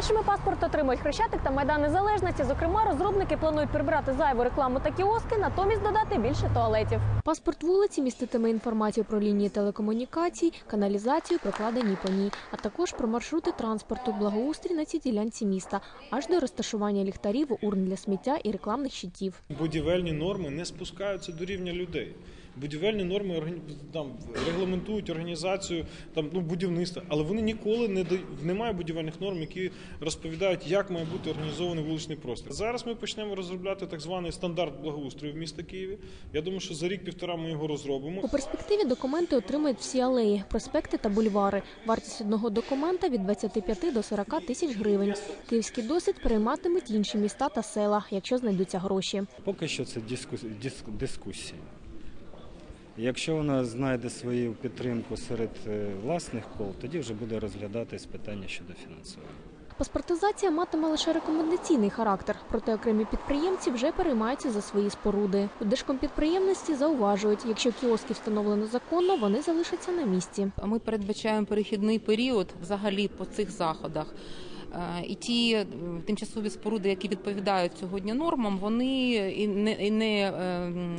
Першими паспорт отримують Хрещатик та Майдан Незалежності. Зокрема, розробники планують прибрати зайву рекламу та кіоски, натомість додати більше туалетів. Паспорт вулиці міститиме інформацію про лінії телекомунікацій, каналізацію, прокладені по ній, а також про маршрути транспорту, благоустрій на цій ділянці міста, аж до розташування ліхтарів, урн для сміття і рекламних щитів. Будівельні норми не спускаються до рівня людей. Будівельні норми там регламентують організацію там ну будівництва, але вони ніколи не дають немає будівельних норм, які розповідають, як має бути організований вуличний простір. Зараз ми почнемо розробляти так званий стандарт благоустрою в міста Києві. Я думаю, що за рік-півтора ми його розробимо. У перспективі документи отримають всі алеї, проспекти та бульвари. Вартість одного документа від 25 до 40 тисяч гривень. Київський досвід перейматимуть інші міста та села, якщо знайдуться гроші. Поки що це дискус, диск- дискусія. Якщо вона знайде свою підтримку серед е, власних кол, тоді вже буде розглядатись питання щодо фінансування. Паспортизація матиме лише рекомендаційний характер, проте окремі підприємці вже переймаються за свої споруди. У Держкомпідприємності зауважують, якщо кіоски встановлено законно, вони залишаться на місці. Ми передбачаємо перехідний період взагалі по цих заходах. Е, І ті е, тимчасові споруди, які відповідають сьогодні нормам, вони і не, і не, е, м,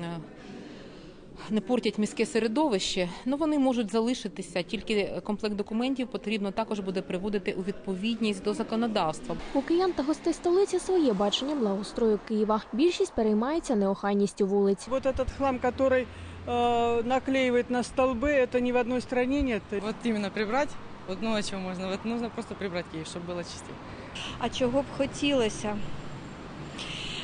не портять міське середовище, ну вони можуть залишитися. Тільки комплект документів потрібно також буде приводити у відповідність до законодавства. У киян та гостей столиці своє бачення благоустрою Києва. Більшість переймається неохайністю вулиць. Вот этот хлам, который э, наклеивает на столбы, это ни в одной стране нет. Вот именно прибрать, вот ну а чего можно? Вот нужно просто прибрать Киев, чтобы было чистее. А чого б хотілося?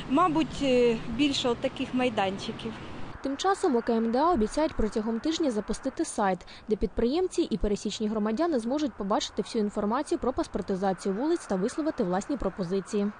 Мабуть, е, більше от таких майданчиків. Тим часом ОКМДА обіцяють протягом тижня запустити сайт, де підприємці і пересічні громадяни зможуть побачити всю інформацію про паспортизацію вулиць та висловити власні пропозиції.